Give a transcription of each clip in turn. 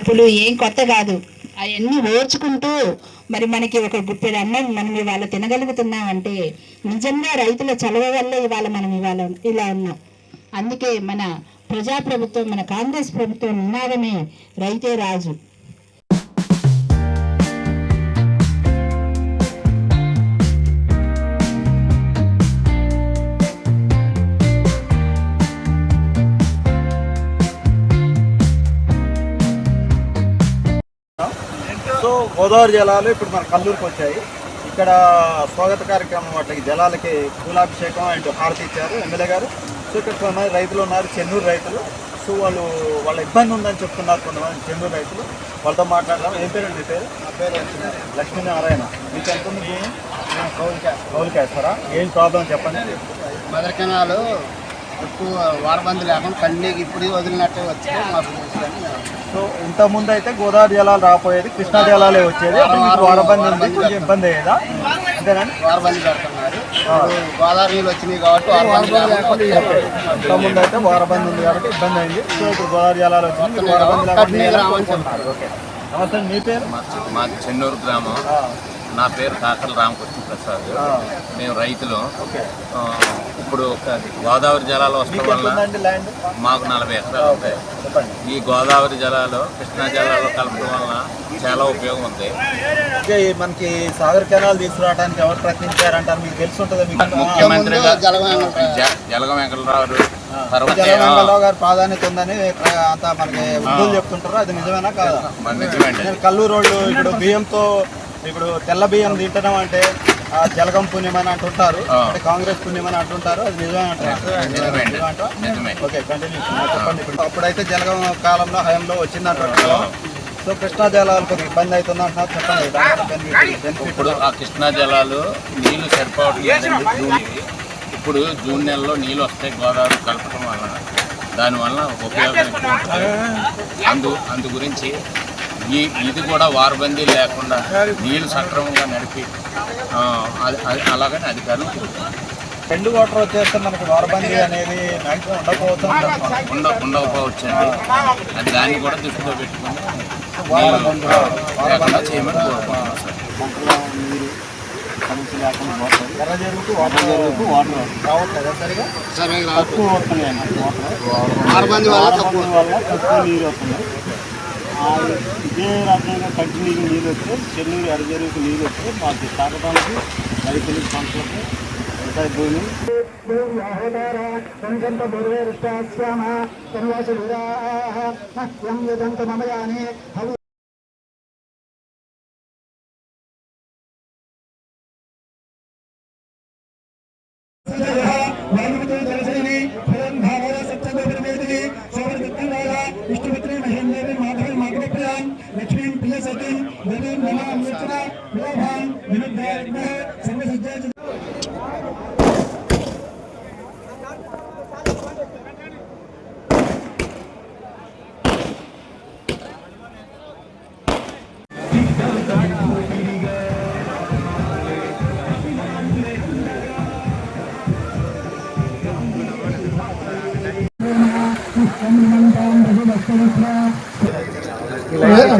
తప్పులు ఏం కొత్త కాదు. అవన్నీ ఓర్చుకుంటూ మరి మనకి ఒక గుప్పెడు అన్నం మనం ఇవాళ తినగలుగుతున్నామంటే నిజంగా రైతుల చలవ వల్ల ఇవాళ మనం ఇవాళ ఇలా ఉన్నాం. అందుకే మన ప్రజాప్రభుత్వం మన కాంగ్రెస్ ప్రభుత్వం నినాదమే రైతే రాజు. గోదావరి జలాలు ఇప్పుడు మన కల్లూరుకి వచ్చాయి. ఇక్కడ స్వాగత కార్యక్రమం వాటికి జలాలకి పూలాభిషేకం అండ్ హారతి ఇచ్చారు ఎమ్మెల్యే గారు. సో ఇక్కడ కొంతమంది రైతులు ఉన్నారు చెన్నూరు రైతులు. సో వాళ్ళు వాళ్ళ ఇబ్బంది ఉందని చెప్తున్నారు కొంతమంది చెన్నూరు రైతులు. వాళ్ళతో మాట్లాడదాం. ఏం పేరు మీ పేరు? నా పేరు లక్ష్మీనారాయణ. మీకు ఎంత ఉంది భూమి కౌలుకే. వేస్తారా ఏం ప్రాబ్లం చెప్పండి. మదర్ కెనాలు ఎక్కువ వారబంది లేకుండా కన్నీకి ఇప్పుడు వదిలినట్టే వచ్చి మాకు. సో ఇంత ముందు అయితే గోదావరి జలాలు రాపోయేది కృష్ణా జలాలే వచ్చేది. అప్పుడు మీకు వారబంది ఉంది కొంచెం ఇబ్బంది అయ్యేదా? అంతేనండి? వారబంది పెడుతున్నారు ఇప్పుడు గోదావరి నీళ్ళు వచ్చినాయి కాబట్టి అయితే వారబంది ఉంది కాబట్టి ఇబ్బంది అయింది. సో ఇప్పుడు గోదావరి జలాలు వచ్చింది వారబంది. ఓకే. నమస్తే మీ పేరు? మాది చెన్నూరు గ్రామం. ఆ, నా పేరు కాకల రామకృష్ణ ప్రసాద్. మేము రైతులు. ఇప్పుడు గోదావరి జలాలు వస్తడం ఎంత వల్ల మాకు నలభై ఎకరాలు ఉంటాయి. ఈ గోదావరి జలాలు కృష్ణా జలాలు కలపడం వలన చాలా ఉపయోగం ఉంది. మనకి సాగర్ కెనాల్ తీసుకురావడానికి ఎవరు ప్రయత్నించారంటారు? మీకు తెలిసి ఉంటుంది ముఖ్యమంత్రి జలగం వెంకటరావు జలగంగరావు గారి ప్రాధాన్యత ఉందని అంతా మనకి చెప్తుంటారు. అది నిజమేనా కాదా? కల్లూరు రోడ్లు ఇప్పుడు బియ్యంతో ఇప్పుడు తెల్ల బియ్యం తింటడం అంటే ఆ జలగం పుణ్యం అని అంటుంటారు. కాంగ్రెస్ పుణ్యం అని అంటుంటారు. అది నిజమే అంటారు? నిజమే. నిజమంటారా? నిజమే. ఓకే కంటిన్యూ చెప్పండి ఇప్పుడు. అప్పుడైతే జలగం కాలంలో హయంలో వచ్చింది అంటారు సో కృష్ణా జలాలు కొద్దిగా ఇబ్బంది అవుతుంది అంటున్నారు చెప్పండి ఇప్పుడు ఆ కృష్ణా జలాలు నీళ్ళు సరిపోవట్లేదండి జూన్కి ఇప్పుడు జూన్ నెలలో నీళ్ళు వస్తాయి గోదావరి కలపడం వలన. దానివల్ల ఉపయోగం అందు అందు గురించి ఈ ఇది కూడా వారబందీ లేకుండా నీళ్ళు సక్రమంగా నడిపి ఆ, అది- అది- అలాగని అధికారులు. రెండు వాటర్ వచ్చేస్తే మనకి వారబందీ అనేది మ్యాక్సిమం ఉండకపోవచ్చు ఉండకపోవచ్చండి అది దాన్ని కూడా దృష్టిలో పెట్టుకుని లేకుండా చేయమని కోరుకుంటున్నాం సార్. వాటర్ వాటర్ వాటర్ రావట్లేదా. సరిగా సరే తక్కువ వస్తున్నాయి అన్నమాట. వాటర్ వారబంది వల్ల తక్కువ వారబంది వల్ల తక్కువ నీరు వస్తున్నాయి ఆ ఇదే రకంగా కంటిన్యూగా నీళ్ళు వస్తే చెన్నూరు ఎర్ర చెరువుకు నీళ్ళు వస్తే మాకు తాగడానికి రైతులకు పంటలకు వ్యవసాయ భూమి వే-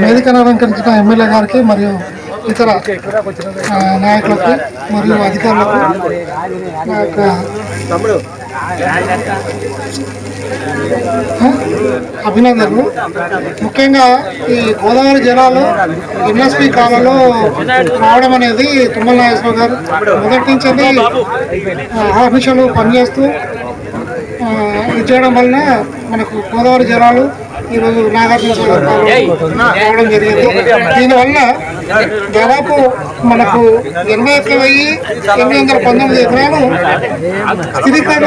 వేదికను అలంకరించిన ఎమ్మెల్యే గారికి మరియు ఇతర నాయకులకు మరియు అధికారులకు నా యొక్క అభినందనలు. ముఖ్యంగా ఈ గోదావరి జలాలు ఎంఎస్పి కాలంలో రావడం అనేది తుమ్మల నాగేశ్వర గారు మొదటి నుంచి ఆఫీసులు పనిచేస్తూ ఇది చేయడం వలన మనకు గోదావరి జలాలు ఈరోజు నాగార్జున రావడం జరిగింది. దీనివల్ల దాదాపు మనకు ఎనభై ఒక్క వెయ్యి ఎనిమిది వందల పంతొమ్మిది ఎకరాలు స్థిరీకరణ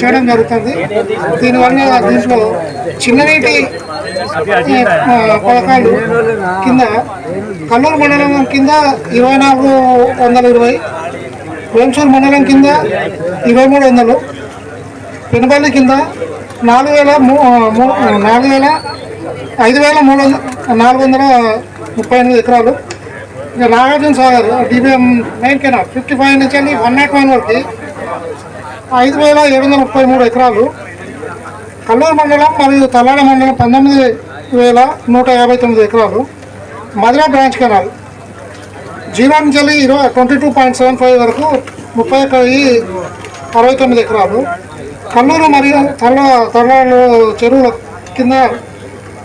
చేయడం జరుగుతుంది. దీనివల్ల దీంట్లో చిన్ననీటి పథకాలు కింద కల్లూరు మండలం కింద ఇరవై నాలుగు వందల ఇరవై వేంసూరు మండలం కింద ఇరవై మూడు వందలు పెనుపల్లి కింద నాలుగు వేల నాలుగు వేల ఐదు వేల మూడు వందల నాలుగు వందల ముప్పై ఎనిమిది ఎకరాలు. ఇక Nagarjuna Sagar DBM main canal fifty five నుంచి వెళ్ళి వన్ నాట్ వన్ వరకు ఐదు వేల ఏడు వందల ముప్పై మూడు ఎకరాలు. కల్లూరు మండలం మరియు తల్లాడ మండలం పంతొమ్మిది వేల నూట యాభై తొమ్మిది ఎకరాలు. Madhura branch canal. జీరో నుంచి వెళ్ళి ఇరవై twenty two point seven five వరకు ముప్పై ఒక అరవై తొమ్మిది ఎకరాలు. కల్లూరు మరియు తల్ల తల్లాలు చెరువుల కింద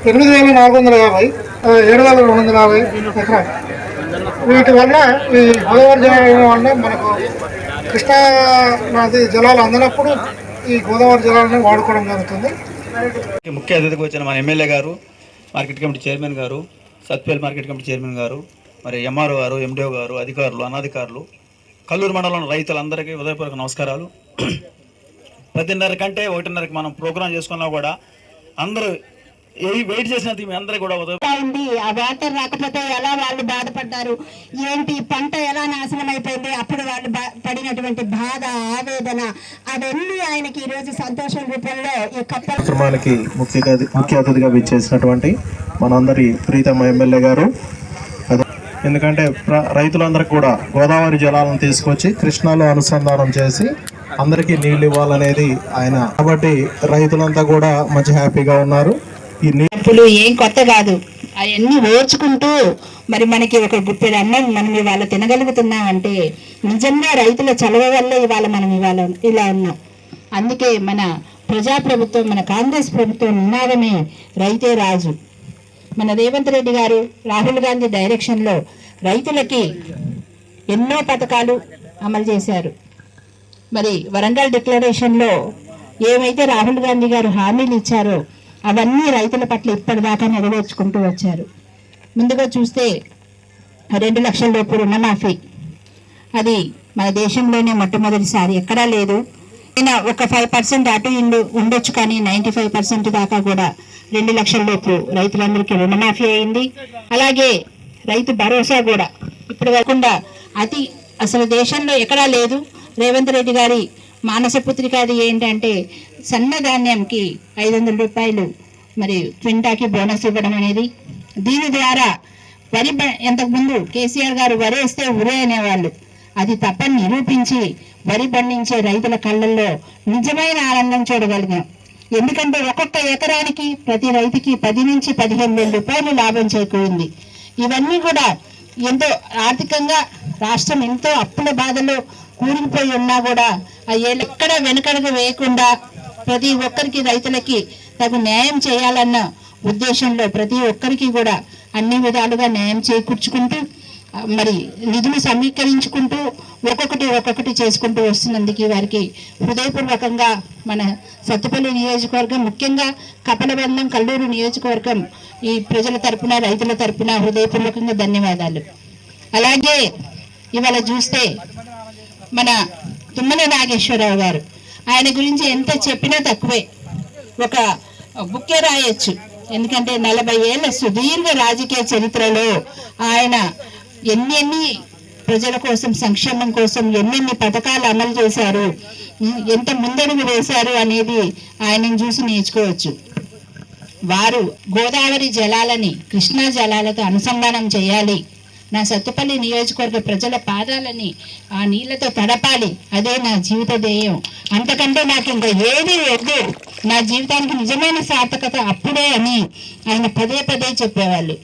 ఎనిమిది వేల నాలుగు వందల యాభై ఏడు వేల రెండు వందల యాభై ఎకరాలు. వీటి వల్ల ఈ గోదావరి జలాల వల్ల మనకు కృష్ణా నది జలాలు అందినప్పుడు ఈ గోదావరి జలాలను వాడుకోవడం జరుగుతుంది. ముఖ్య అతిథికి వచ్చిన మన ఎమ్మెల్యే గారు మార్కెట్ కమిటీ చైర్మన్ గారు సత్పేల్ మార్కెట్ కమిటీ చైర్మన్ గారు మరి ఎంఆర్ఓ గారు ఎండిఓ గారు అధికారులు అనాధికారులు కల్లూరు మండలం రైతులందరికీ ఉదయపూర్వక నమస్కారాలు. పదిన్నర కంటే ఒకటిన్నరకి మనం ప్రోగ్రాం చేసుకున్నా కూడా అందరూ ఏ వెయిట్ చేసినందుకు మీ అందరికీ కూడా ఉంది ఆ వాటర్ రాకపోతే ఎలా వాళ్ళు బాధపడ్డారు? ఏంటి? పంట ఎలా నాశనం అయిపోయింది? అప్పుడు వాళ్ళు పడినటువంటి బాధ ఆవేదన అవన్నీ ఆయనకి ఈ రోజు సంతోషం రూపంలో ఈ కార్యక్రమానికి ముఖ్య ముఖ్య అతిథిగా విచ్చేసినటువంటి మనందరి ప్రీతమ ఎమ్మెల్యే గారు. అదే- ఎందుకంటే రైతులందరికీ కూడా గోదావరి జలాలను తీసుకొచ్చి కృష్ణాలో అనుసంధానం చేసి అందరికీ నీళ్ళు ఇవ్వాలనేది ఆయన. కాబట్టి రైతులంతా కూడా మంచి హ్యాపీగా ఉన్నారు. ఈ నీళ్ళు ఏం కొత్త కాదు. అవన్నీ ఓర్చుకుంటూ మరి మనకి ఒక గుప్పెడు అన్నం మనం ఇవాళ తినగలుగుతున్నామంటే నిజంగా రైతుల చలవ వల్ల ఇవాళ మనం ఇవాళ ఇలా ఉన్నాం. అందుకే మన ప్రజాప్రభుత్వం మన కాంగ్రెస్ ప్రభుత్వం నినాదమే రైతే రాజు. మన రేవంత్ రెడ్డి గారు రాహుల్ గాంధీ డైరెక్షన్లో రైతులకి ఎన్నో పథకాలు అమలు చేశారు. మరి వరంగల్ డిక్లరేషన్లో ఏమైతే రాహుల్ గాంధీ గారు హామీలు ఇచ్చారో అవన్నీ రైతుల పట్ల ఇప్పటిదాకా నెరవేర్చుకుంటూ వచ్చారు. ముందుగా చూస్తే రెండు లక్షల లోపు రుణమాఫీ. అది మన దేశంలోనే మొట్టమొదటిసారి ఎక్కడా లేదు. అయినా ఒక ఫైవ్ పర్సెంట్ అటు ఇల్లు ఉండొచ్చు కానీ నైంటీ ఫైవ్ పర్సెంట్ దాకా కూడా రెండు లక్షల లోపు రైతులందరికీ రుణమాఫీ అయింది. అలాగే రైతు భరోసా కూడా ఇప్పుడు కాకుండా అతి అసలు దేశంలో ఎక్కడా లేదు. రేవంత్ రెడ్డి గారి మానస పుత్రిక అది ఏంటంటే సన్నధాన్యంకి ఐదు వందల రూపాయలు మరి క్వింటాకి బోనస్ ఇవ్వడం అనేది. దీని ద్వారా వరి ఇంతకుముందు కేసీఆర్ గారు వరి వేస్తే ఉరే అనేవాళ్ళు. అది తప్పని నిరూపించి వరి పండించే రైతుల కళ్ళల్లో నిజమైన ఆనందం చూడగలిగాం. ఎందుకంటే ఒక్కొక్క ఎకరానికి ప్రతి రైతుకి పది నుంచి పదిహేను వేల రూపాయలు లాభం చేకూరింది. ఇవన్నీ కూడా ఎంతో ఆర్థికంగా రాష్ట్రం ఎంతో అప్పుల బాధలో కూరుకుపోయి ఉన్నా కూడా ఆ ఏళ్ళు ఎక్కడ వెనుకడుగు వేయకుండా ప్రతి ఒక్కరికి రైతులకి తగు న్యాయం చేయాలన్న ఉద్దేశంలో ప్రతి ఒక్కరికి కూడా అన్ని విధాలుగా న్యాయం చేకూర్చుకుంటూ మరి నిధులు సమీకరించుకుంటూ ఒక్కొక్కటి ఒక్కొక్కటి చేసుకుంటూ వస్తున్నందుకు వారికి హృదయపూర్వకంగా మన సత్తుపల్లి నియోజకవర్గం ముఖ్యంగా కపలబంధం కల్లూరు నియోజకవర్గం ఈ ప్రజల తరపున రైతుల తరపున హృదయపూర్వకంగా ధన్యవాదాలు. అలాగే ఇవాళ చూస్తే మన తుమ్మల నాగేశ్వరరావు గారు. ఆయన గురించి ఎంత చెప్పినా తక్కువే. ఒక బుక్కే రాయొచ్చు. ఎందుకంటే నలభై ఏళ్ళ సుదీర్ఘ రాజకీయ చరిత్రలో ఆయన ఎన్ని ఎన్ని ప్రజల కోసం సంక్షేమం కోసం ఎన్నెన్ని పథకాలు అమలు చేశారు ఎంత ముందడుగు వేశారు అనేది ఆయనను చూసి నేర్చుకోవచ్చు. వారు గోదావరి జలాలని కృష్ణా జలాలతో అనుసంధానం చేయాలి. నా సత్తుపల్లి నియోజకవర్గ ప్రజల పాదాలని ఆ నీళ్ళతో తడపాలి. అదే నా జీవిత ధ్యేయం. అంతకంటే నాకు ఇంకా ఏది వద్దు. నా జీవితానికి నిజమైన సార్థకత అప్పుడే అని ఆయన పదే పదే చెప్పేవాళ్ళు.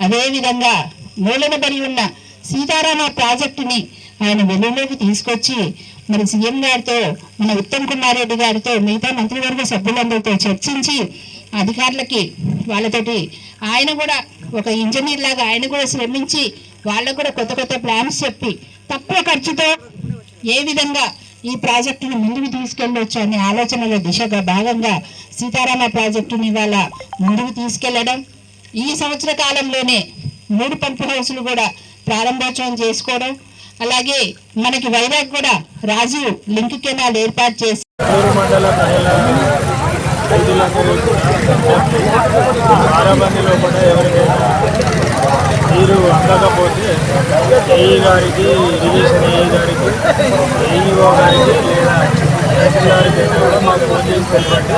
అదేవిధంగా మూలన బరి ఉన్న సీతారామ ప్రాజెక్టుని ఆయన వెలుగులోకి తీసుకొచ్చి మరి సీఎం గారితో మన ఉత్తమ్ కుమార్ రెడ్డి గారితో మిగతా మంత్రివర్గ సభ్యులందరితో చర్చించి అధికారులకి వాళ్ళతోటి ఆయన కూడా ఒక ఇంజనీర్ లాగా ఆయన కూడా శ్రమించి వాళ్ళకు కూడా కొత్త కొత్త ప్లాన్స్ చెప్పి తక్కువ ఖర్చుతో ఏ విధంగా ఈ ప్రాజెక్టును ముందుకు తీసుకెళ్ళొచ్చు అనే ఆలోచనల దిశగా భాగంగా సీతారామ ప్రాజెక్టుని ఇవాళ ముందుకు తీసుకెళ్ళడం ఈ సంవత్సర కాలంలోనే మూడు పంపు హౌసులు కూడా ప్రారంభోత్సవం చేసుకోవడం అలాగే మనకి వైరాగ్ కూడా రాజు లింక్ కెనాల్ ఏర్పాటు చేసి బారాబందీలో కూడా ఎవరికైనా నీరు అందకపోతే ఏఈ గారికి ఇరిగేషన్ ఏఈ గారికి ఏఈఓ గారికి లేదా తహసీల్దార్ గారికి కూడా మాకు ఫోన్ చేసి తెలిపండి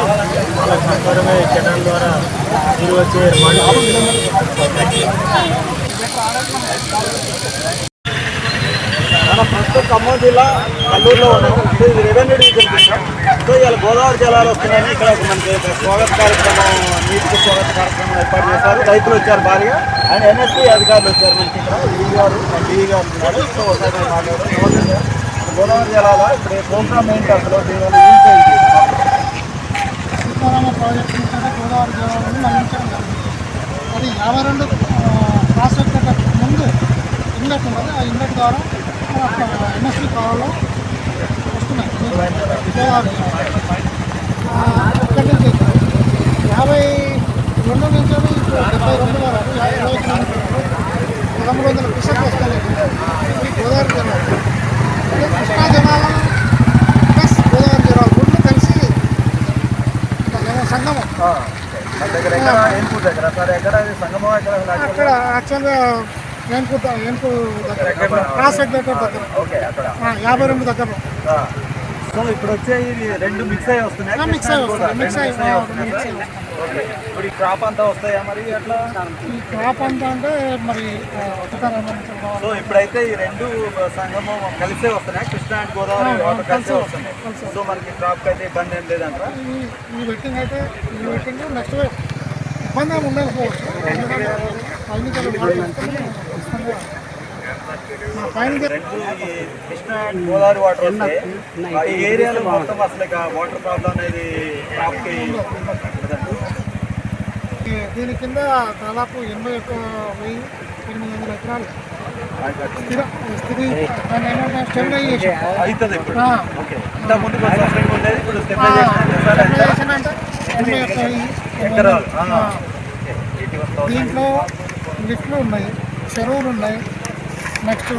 వాళ్ళకి సత్వరమే కెనాల్ ద్వారా నీరు వచ్చే ఏర్పాటు మన ప్రస్తుతం ఖమ్మం జిల్లా కల్లూరులో ఉన్నాం. రెవెన్యూ డివిజన్ కింద. సో ఇవాళ గోదావరి జలాలు వస్తున్నాయని ఇక్కడ ఒక మనకి స్వాగత కార్యక్రమం నీటికి స్వాగత కార్యక్రమం ఏర్పాటు చేశారు. రైతులు వచ్చారు భారీగా. అండ్ ఎన్ఎస్పీ అధికారులు వచ్చారు మనకి ఇక్కడ ఈ గారు డిఈ గారు ఉన్నారు. సో ఒకసారి మాట్లాడారు గోదావరి జలాల ఇప్పుడు ప్రోగ్రామ్ ఏంటి అసలు? దీనివల్ల యూజ్ ఏంటి సీతారామ ప్రాజెక్టు గోదావరి జలాలను మళ్ళించడం అది యాభై రెండు ప్రాసెక్ట్ ముందు ఇన్లెట్ ఉన్నది ఆ ఇన్లెట్ ద్వారా ఎన్ఎస్పీ కాలంలో నుంచి యాభై రెండు నుంచి డెబ్బై రెండు వరకు ఇరవై పదమూడు వందల వస్తాయి ఈ గోదావరి జలాలు కృష్ణా జలాలు ప్లస్ గోదావరి జలాలు రెండు కలిసి సంగమం దగ్గర దగ్గర అక్కడ యాక్చువల్గా ఏనుకు ఏనుకు దగ్గర క్రాస్ దగ్గర. ఓకే అక్కడ. ఆ, యాభై రెండు దగ్గర. సో ఇప్పుడు వచ్చే రెండు మిక్స్ అయ్యి వస్తున్నాయి? సార్? అయ్యి ఓకే. ఇప్పుడు ఈ క్రాప్ అంతా వస్తాయా మరి ఎట్లా ఈ క్రాప్ అంతా అంటే మరి సో ఇప్పుడైతే ఈ రెండు సంగమం కలిసే వస్తున్నాయి? కృష్ణా అండ్ గోదావరి వాటర్ కలిసే వస్తున్నాయి. సో మనకి క్రాప్ అయితే ఇబ్బంది ఏం లేదంటారా? ఈ ఈ వెట్టింగ్ అయితే ఈ వెట్టింగ్ నెక్స్ట్ ఇబ్బంది ఏమి ఉండకపోవచ్చు. కృష్ణా గోదావరి వాటర్ వస్తే ఈ ఏరియాలో మొత్తం అసలు వాటర్ ప్రాబ్లం అనేది దీని కింద దాదాపు ఎనభై ఒక్క వెయ్యి ఎనిమిది వందల ఎకరాలు అవుతుంది ఇప్పుడు. ఉండేది ఇప్పుడు స్టెబిలైజేషన్ అంటే ఎనభై ఒక్క వెయ్యి ఎకరాలు. దీంట్లో లిఫ్ట్లు ఉన్నాయి చెరువులు ఉన్నాయి. నెక్స్ట్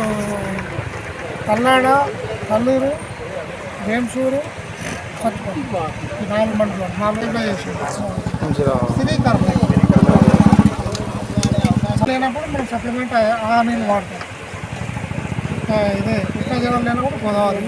పల్నాడ కల్లూరు వేంసూరు కొత్తపల్లి ఈ నాలుగు మండలం నాలుగు స్థిరీకరణ లేనప్పుడు మనం సప్లిమెంట్ ఆ నీళ్ళు వాడతాం. ఇంకా ఇదే కృష్ణా జలం లేనప్పుడు గోదావరి